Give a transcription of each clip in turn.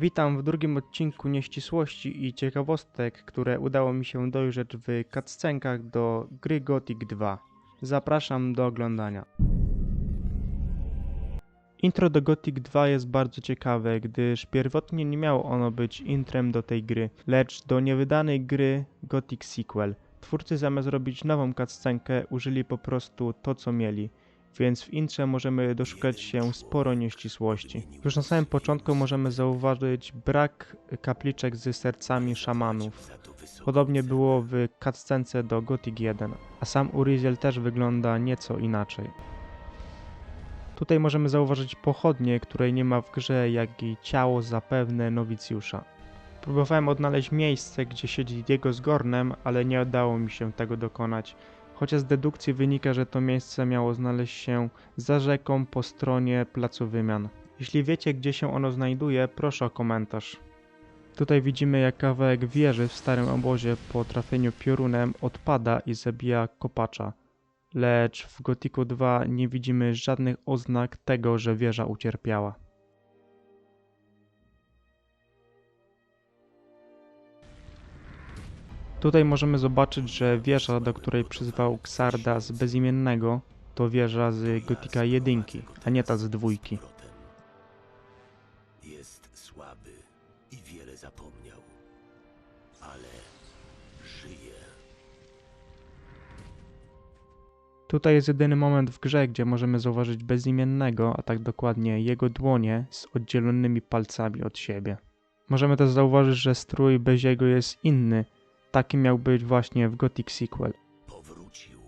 Witam w drugim odcinku nieścisłości i ciekawostek, które udało mi się dojrzeć w cutscenkach do gry Gothic 2. Zapraszam do oglądania. Intro do Gothic 2 jest bardzo ciekawe, gdyż pierwotnie nie miało ono być intrem do tej gry, lecz do niewydanej gry Gothic Sequel. Twórcy zamiast robić nową cutscenkę użyli po prostu to co mieli, więc w intrze możemy doszukać się sporo nieścisłości. Już na samym początku możemy zauważyć brak kapliczek z sercami szamanów. Podobnie było w cutscence do Gothic 1, a sam Uriziel też wygląda nieco inaczej. Tutaj możemy zauważyć pochodnie, której nie ma w grze, jak i ciało zapewne nowicjusza. Próbowałem odnaleźć miejsce, gdzie siedzi Diego z Gornem, ale nie udało mi się tego dokonać. Chociaż z dedukcji wynika, że to miejsce miało znaleźć się za rzeką po stronie placu wymian. Jeśli wiecie, gdzie się ono znajduje, proszę o komentarz. Tutaj widzimy, jak kawałek wieży w starym obozie po trafieniu piorunem odpada i zabija kopacza. Lecz w Gotiku 2 nie widzimy żadnych oznak tego, że wieża ucierpiała. Tutaj możemy zobaczyć, że wieża, do której przyzwał Xarda z bezimiennego, to wieża z Gotika 1, a nie ta z dwójki. Jest słaby i wiele zapomniał. Ale żyje. Tutaj jest jedyny moment w grze, gdzie możemy zauważyć bezimiennego, a tak dokładnie jego dłonie z oddzielonymi palcami od siebie. Możemy też zauważyć, że strój Beziego jest inny. Taki miał być właśnie w Gothic Sequel. Powrócił.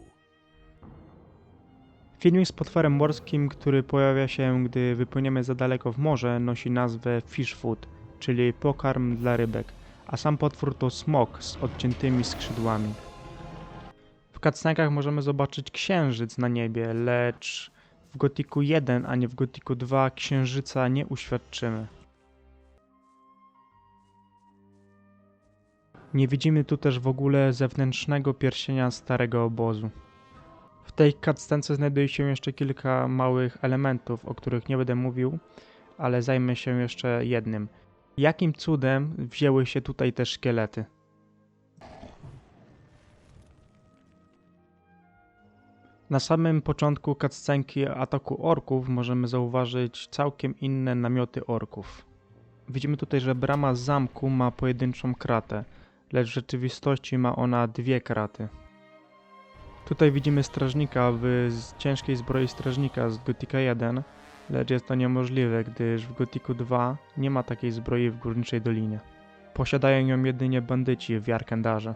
Filmik z potworem morskim, który pojawia się, gdy wypłyniemy za daleko w morze, nosi nazwę Fish Food, czyli pokarm dla rybek, a sam potwór to smok z odciętymi skrzydłami. W cutscenkach możemy zobaczyć księżyc na niebie, lecz w Gotiku 1, a nie w Gotiku 2 księżyca nie uświadczymy. Nie widzimy tu też w ogóle zewnętrznego pierścienia starego obozu. W tej cutscence znajduje się jeszcze kilka małych elementów, o których nie będę mówił, ale zajmę się jeszcze jednym. Jakim cudem wzięły się tutaj te szkielety? Na samym początku cutscenki ataku orków możemy zauważyć całkiem inne namioty orków. Widzimy tutaj, że brama zamku ma pojedynczą kratę, lecz w rzeczywistości ma ona dwie kraty. Tutaj widzimy strażnika w ciężkiej zbroi strażnika z Gotika 1, lecz jest to niemożliwe, gdyż w Gotiku 2 nie ma takiej zbroi w Górniczej Dolinie. Posiadają ją jedynie bandyci w Jarkendarze.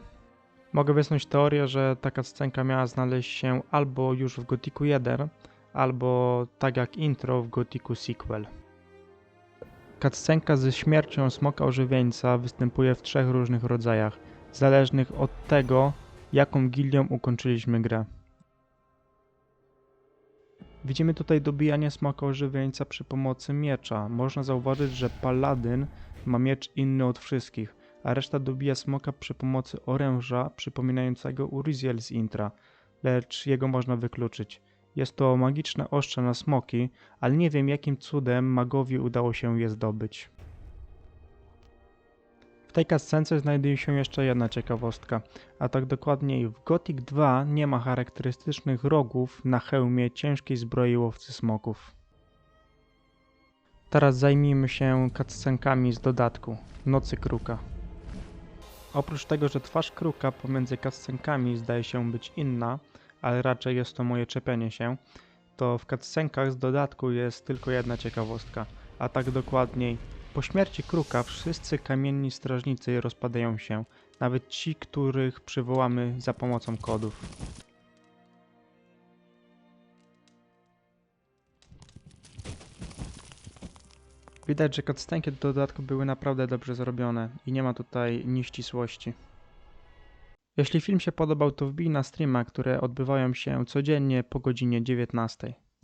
Mogę wysnuć teorię, że taka scenka miała znaleźć się albo już w Gotiku 1, albo tak jak intro w Gotiku Sequel. Cutscenka ze śmiercią smoka ożywieńca występuje w trzech różnych rodzajach, zależnych od tego, jaką gildią ukończyliśmy grę. Widzimy tutaj dobijanie smoka ożywieńca przy pomocy miecza. Można zauważyć, że paladyn ma miecz inny od wszystkich, a reszta dobija smoka przy pomocy oręża przypominającego Uriziel z intra, lecz jego można wykluczyć. Jest to magiczne ostrze na smoki, ale nie wiem jakim cudem magowi udało się je zdobyć. W tej cutscence znajduje się jeszcze jedna ciekawostka, a tak dokładniej w Gothic 2 nie ma charakterystycznych rogów na hełmie ciężkiej zbroi łowcy smoków. Teraz zajmijmy się cutscenkami z dodatku Nocy Kruka. Oprócz tego, że twarz Kruka pomiędzy cutscenkami zdaje się być inna, ale raczej jest to moje czepianie się, to w cutscenkach z dodatku jest tylko jedna ciekawostka, a tak dokładniej po śmierci Kruka wszyscy kamienni strażnicy rozpadają się, nawet ci, których przywołamy za pomocą kodów. Widać, że cutscenki do dodatku były naprawdę dobrze zrobione i nie ma tutaj nieścisłości. Jeśli film się podobał, to wbij na streama, które odbywają się codziennie po godzinie 19.